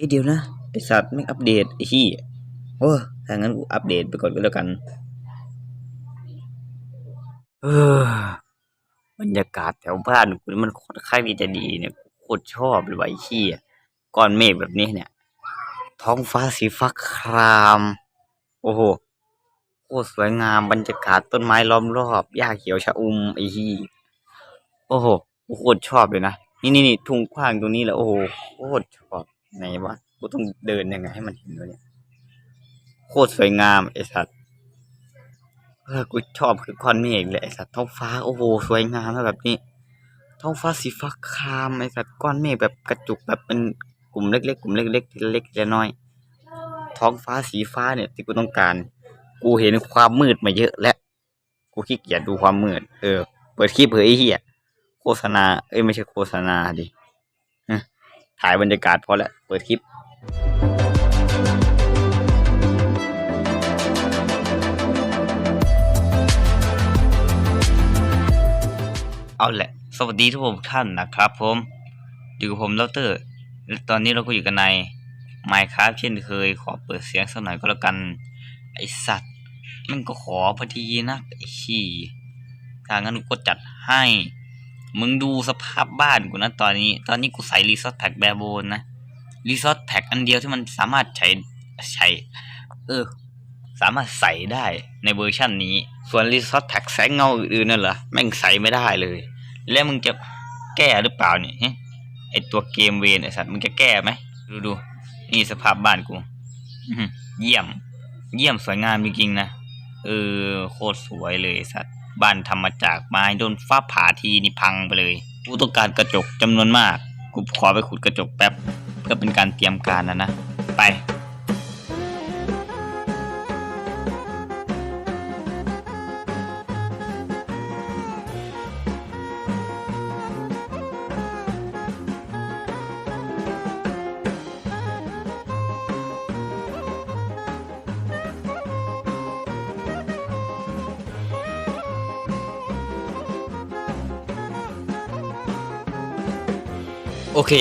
เอ้ยเดี๋ยวนะไอสัตว์ไม่อัปเดตไอ้ที่โอ้ถ้างั้นกูอัปเดตไปก่อนก็แล้วกัน เออบรรยากาศแถวบ้านกูนี่มันค่อนข้างที่จะดีเนี่ยโคตรชอบเลยว่ะไอ้ที่ก้อนเมฆแบบนี้เนี่ย ท้องฟ้าสีฟ้าคราม โอ้โหโคตรสวยงามบรรยากาศต้นไม้ล้อมรอบหญ้าเขียวชะอุ่มไอ้ที่โอ้โหโคตรชอบเลยนะนี่นี่นี่ทุ่งกว้างตรงนี้แหละโอ้โหโคตรชอบ ไหนวะกูต้องเดินยังไงให้มันเห็นวะเนี่ยโคตรสวยงามไอ้สัตว์เออกูชอบคือก้อนเมฆเลยไอ้สัตว์ท้องฟ้าโอ้โหสวยงามแบบนี้ท้องฟ้าสีฟ้าครามไอ้สัตว์ก้อนเมฆแบบกระจุกแบบเป็นกลุ่มเล็กๆกลุ่มเล็กๆทีละเล็กทีละน้อย ท้องฟ้าสีฟ้าเนี่ยที่กูต้องการ กูเห็นความมืดมาเยอะแล้วกูขี้เกียจดูความมืด เออ เปิดคลิปเผยไอ้เหี้ยโฆษณา เอ้ยไม่ใช่โฆษณาดิ ถ่ายบรรยากาศพอแล้วเปิดคลิปเอาแหละ สวัสดีทุกท่านนะครับผม อยู่กับผมดรและตอนนี้เราก็อยู่กันใน Minecraft เช่นเคย ขอเปิดเสียงสักหน่อยก็แล้วกัน ไอสัตว์ มันก็ขอพอดีนะไอขี้ถ้างั้นก็จัดให้ มึงดูสภาพบ้านกูนะตอนนี้ ตอนนี้กูใส่รีซอสแพ็กแบบโบนนะรีซอสแพ็กอันเดียวที่มันสามารถใช้ใช้เออ สามารถใส่ได้ในเวอร์ชันนี้ ส่วนรีซอสแพ็กแสงเงาอื่นๆนั่นเหรอแม่งใส่ไม่ได้เลย แล้วมึงจะแก้หรือเปล่าเนี่ยไอตัวเกมเวนไอสัตว์มึงจะแก้ไหมดูดูนี่สภาพบ้านกูเยี่ยม เยี่ยมสวยงามจริงๆนะเออโคตรสวยเลยสัตว์ บ้านทำมาจากไม้โดนฟ้าผ่าทีนี่พังไปเลย กูต้องการกระจกจำนวนมาก กูขอไปขุดกระจกแป๊บ เพื่อเป็นการเตรียมการนะนะ ไป โอเค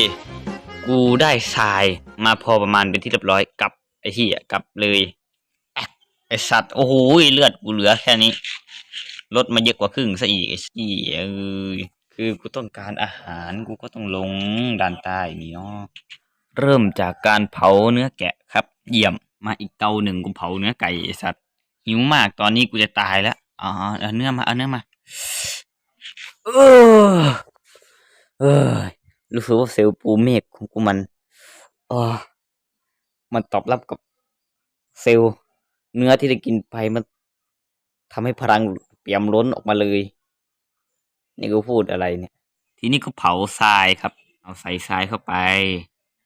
กูได้ทรายมาพอประมาณเป็นที่เรียบร้อยกลับไอ้ที่กลับเลยไอสัตว์โอ้โหเลือดกูเหลือแค่นี้ลดมาเยอะกว่าครึ่งซะอีกไอ้ที่เออคือกูต้องการอาหารกูก็ต้องลงด้านใต้นี่เนาะเริ่มจากการเผาเนื้อแกะครับ เยี่ยมมาอีกเตาหนึ่งกูเผาเนื้อไก่ไอสัตว์หิวมากตอนนี้กูจะตายแล้วอ๋อเอาเนื้อมาเอาเนื้อมา เออเออ รู้สึกว่าเซลล์ปูเมฆของกูมันออมันตอบรับกับเซลล์เนื้อที่ได้กินไปมันทำให้พลังเปี่ยมล้นออกมาเลย นี่กูพูดอะไรเนี่ย ทีนี้ก็เผาทรายครับ เอาใส่ทรายเข้าไป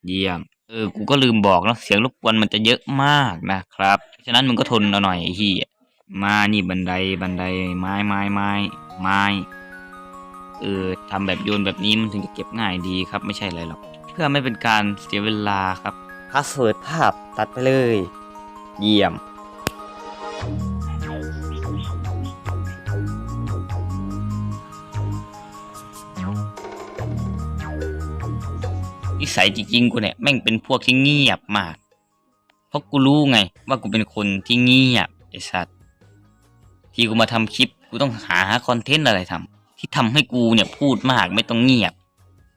เยี่ยม เออ กูก็ลืมบอกนะเสียงรบกวนมันจะเยอะมากนะครับ ฉะนั้นมึงก็ทนเอาหน่อยไอ้ที่มานี่บันไดบันไดไม้ไม้ไม้ไม้ เออทำแบบโยนแบบนี้มันถึงจะเก็บง่ายดีครับไม่ใช่อะไรหรอก เพื่อไม่เป็นการเสียเวลาครับพาสเวิร์ดภาพตัดไปเลย เยี่ยม นิสัยจริงๆกูเนี่ยแม่งเป็นพวกที่เงียบมาก เพราะกูรู้ไง ว่ากูเป็นคนที่เงียบไอ้สัตว์ที่กูมาทำคลิปกูต้องหาคอนเทนต์อะไรทำ ที่ทำให้กูเนี่ยพูดมากไม่ต้องเงียบ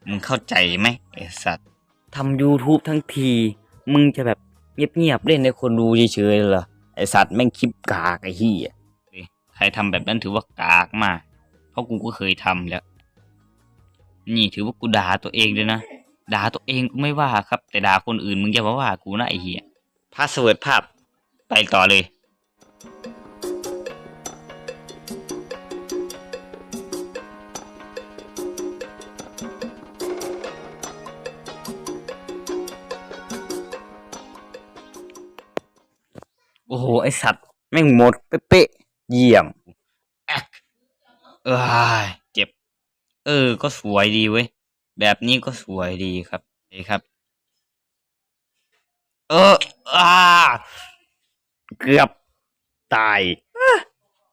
มึงเข้าใจไหมไอ้สัตว์ทำ YouTube ทั้งที มึงจะแบบเงียบๆเล่นให้คนดูเฉยๆเหรอไอ้สัตว์แม่งคลิปกากไอ้เหี้ยใครทำแบบนั้นถือว่ากากมาก เพราะกูก็เคยทำแล้ว นี่ถือว่ากูด่าตัวเองเลยนะด่าตัวเองกูไม่ว่าครับ แต่ด่าคนอื่นมึงอย่ามาว่ากูนะไอ้เหี้ยพาสเวิร์ดภาพไปต่อเลย โอ้โห ไอสัตว์ แม่งหมดเป๊ะๆเยี่ยมแอกเอ้ยเจ็บ เออ ก็สวยดีเว้ย แบบนี้ก็สวยดีครับนี่ครับ เอออาเกือบตาย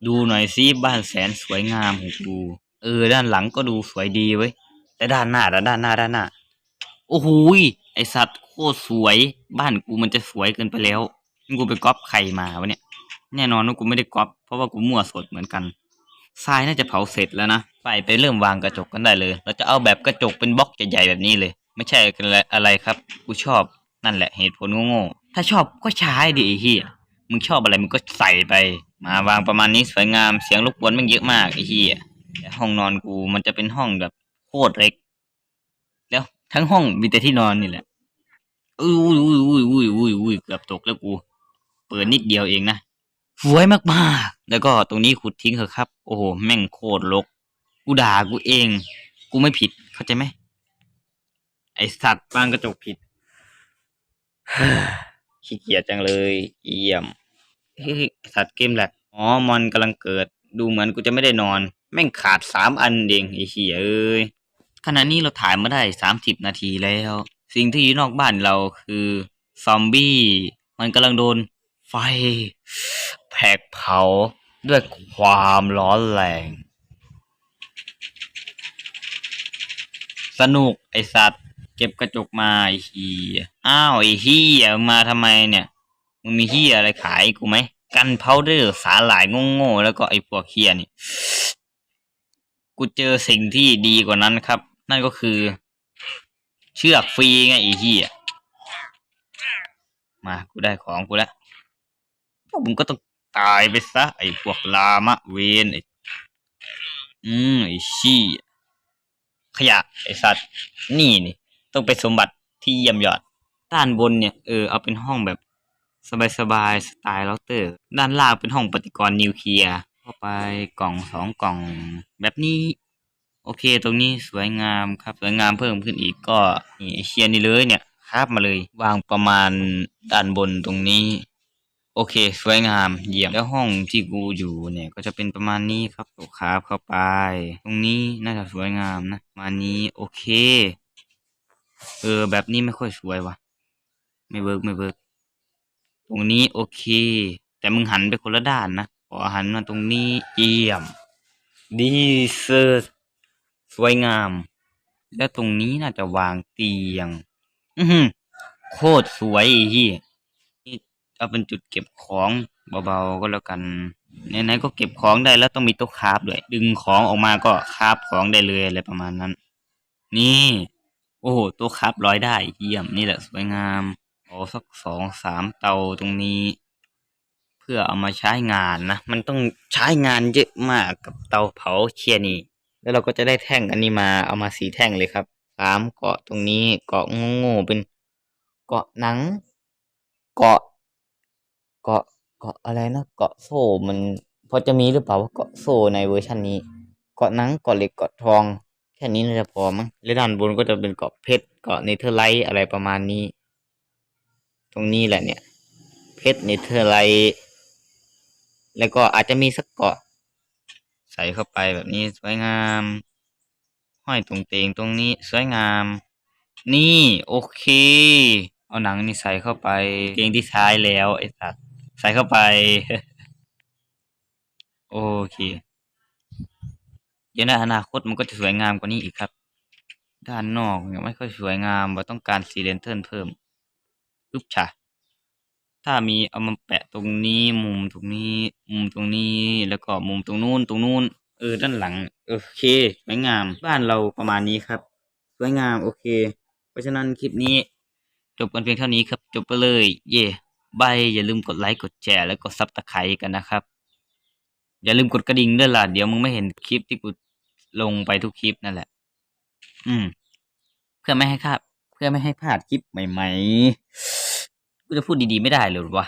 ดูหน่อยสิบ้านแสนสวยงามของกู เออ ด้านหลังก็ดูสวยดีเว้ย แต่ด้านหน้าด้านหน้าด้านหน้า โอ้โหยไอสัตว์โคตรสวย บ้านกูมันจะสวยเกินไปแล้ว กูไปก๊อปใครมาวะเนี่ย แน่นอนว่ากูไม่ได้ก๊อปเพราะว่ากูมั่วสดเหมือนกันทรายน่าจะเผาเสร็จแล้วนะไปไปเริ่มวางกระจกกันได้เลย เราจะเอาแบบกระจกเป็นบล็อกใหญ่ๆแบบนี้เลย ไม่ใช่อะไรอะไรครับ กูชอบนั่นแหละเหตุผลโง่ๆถ้าชอบก็ใช้ดิไอ้เฮียมึงชอบอะไรมึงก็ใส่ไป มาวางประมาณนี้สวยงามเสียงรบกวนมันเยอะมากไอ้เฮียแต่ห้องนอนกูมันจะเป็นห้องแบบโคตรเล็ก แล้วทั้งห้องมีแต่ที่นอนนี่แหละอุ้ยอุ้ยอุ้ยอุ้ยอุ้ยอุ้ยเกือบตกแล้วกู ปิดนิดเดียวเองนะสวยมากๆ แล้วก็ตรงนี้ขุดทิ้งเถอะครับ โอ้โห แม่งโคตรรกกูด่ากูเอง กูไม่ผิด เข้าใจไหม ไอสัตว์บ้านกระจกผิด ขี้เกียจจังเลย เยี่ยมเฮ้ยสัตว์เกมแหลกอ๋อ มอนกำลังเกิด ดูเหมือนกูจะไม่ได้นอน แม่งขาดสามอันเองไอ้เหี้ยเอ้ย ขณะนี้เราถ่ายมาได้สามสิบนาทีแล้ว สิ่งที่อยู่นอกบ้านเราคือ ซอมบี้ มันกำลังโดน ไฟ แผกเผาด้วยความร้อนแรง สนุกไอสัตว์ เก็บกระจกมาไอเฮียอ้าวไอเฮียมาทำไมเนี่ย มึงมีเฮียอะไรขายกูไหม กันเพาเดอร์สาหร่ายโง่ๆแล้วก็ไอพวกเฮียนี่ กูเจอสิ่งที่ดีกว่านั้นครับ นั่นก็คือ เชือกฟรีไงไอ้เหี้ยมา กูได้ของกูแล้ว มึงก็ต้องตายไปซะไอ้พวกลามะเวนไอ้อืมไอ้ชี้ขยะไอ้สัตว์นี่นี่ต้องเป็นสมบัติที่เยี่ยมยอด ด้านบนเนี่ยเออเอาเป็นห้องแบบสบายๆสไตล์เราเตอร์ ด้านล่างเป็นห้องปฏิกรณ์นิวเคลียร์เข้าไปกล่องสองกล่องแบบนี้ โอเค ตรงนี้สวยงามครับสวยงามเพิ่มขึ้นอีกก็นี่เชียร์นี่เลยเนี่ยคาบมาเลยวางประมาณด้านบนตรงนี้ โอเคสวยงามเยี่ยมแล้วห้องที่กูอยู่เนี่ยก็จะเป็นประมาณนี้ครับตัวคาบเข้าไป ตรงนี้น่าจะสวยงามนะมานี้โอเค เออ แบบนี้ไม่ค่อยสวยว่ะ ไม่เวิร์กไม่เวิร์กตรงนี้โอเค แต่มึงหันไปคนละด้านนะขอหันมาตรงนี้เยี่ยม ดีเซอร์สวยงาม แล้วตรงนี้น่าจะวางเตียง อือหือโคตรสวยอีที่ นี่เอาเป็นจุดเก็บของเบาๆก็แล้วกันไหนๆก็เก็บของได้แล้วต้องมีโต๊ะคาฟด้วย ดึงของออกมาก็คาฟของได้เลยอะไรประมาณนั้น นี่ โอ้โหโต๊ะคาฟร้อยได้เยี่ยมนี่แหละสวยงามเอาสักสองสามเตาตรงนี้ เพื่อเอามาใช้งานนะมันต้องใช้งานเยอะมากกับเตาเผาเชียร์นี่ แล้วเราก็จะได้แท่งอันนี้มาเอามาสีแท่งเลยครับสามเกาะตรงนี้เกาะโง่ๆเป็นเกาะหนัง เกาะ เกาะเกาะอะไรนะเกาะโซ่มันพอจะมีหรือเปล่าว่าเกาะโซ่ในเวอร์ชันนี้ เกาะนังเกาะเหล็กเกาะทอง แค่นี้น่าจะพอมั้งและด้านบนก็จะเป็นเกาะเพชรเกาะเนเธอร์ไลท์อะไรประมาณนี้ ตรงนี้แหละเนี่ย เพชรเนเธอร์ไลท์แล้วก็อาจจะมีสักเกาะ ใส่เข้าไปแบบนี้สวยงาม ห้อยตรงเตงตรงนี้สวยงาม นี่โอเค เอาหนังนี่ใส่เข้าไปเกงที่ท้ายแล้วไอ้สัตว์ ส่เข้าไป โอเค เดี๋ยวในอนาคตมันก็จะสวยงามกว่านี้อีกครับ ด้านนอกยังไม่ค่อยสวยงามเราต้องการสีเลนเทิร์นเพิ่มปึ๊บฉะถ้ามีเอามาแปะตรงนี้มุมตรงนี้ มุมตรงนี้แล้วก็มุมตรงนู้นตรงนู้นเออด้านหลัง โอเคสวยงาม บ้านเราประมาณนี้ครับ สวยงามโอเค เพราะฉะนั้นคลิปนี้ จบกันเพียงเท่านี้ครับ จบไปเลย เย่บายอย่าลืมกดไลค์กดแชร์แล้วก็ซับตะไคร้กันนะครับ อย่าลืมกดกระดิ่งด้วยล่ะเดี๋ยวมึงไม่เห็นคลิปที่กูลงไปทุกคลิปนั่นแหละ อืม เพื่อไม่ให้คาดเพื่อไม่ให้พลาดคลิปใหม่ๆกูจะพูดดีๆไม่ได้เลยหรอวะ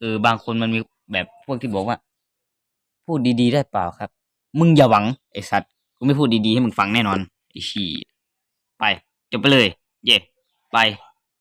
เออบางคนมันมีแบบพวกที่บอกว่า พูดดีๆได้เปล่าครับ มึงอย่าหวังไอ้สัตว์กูไม่พูดดีๆให้มึงฟังแน่นอนไอ้ชี้ไปจบไปเลย เย่ไป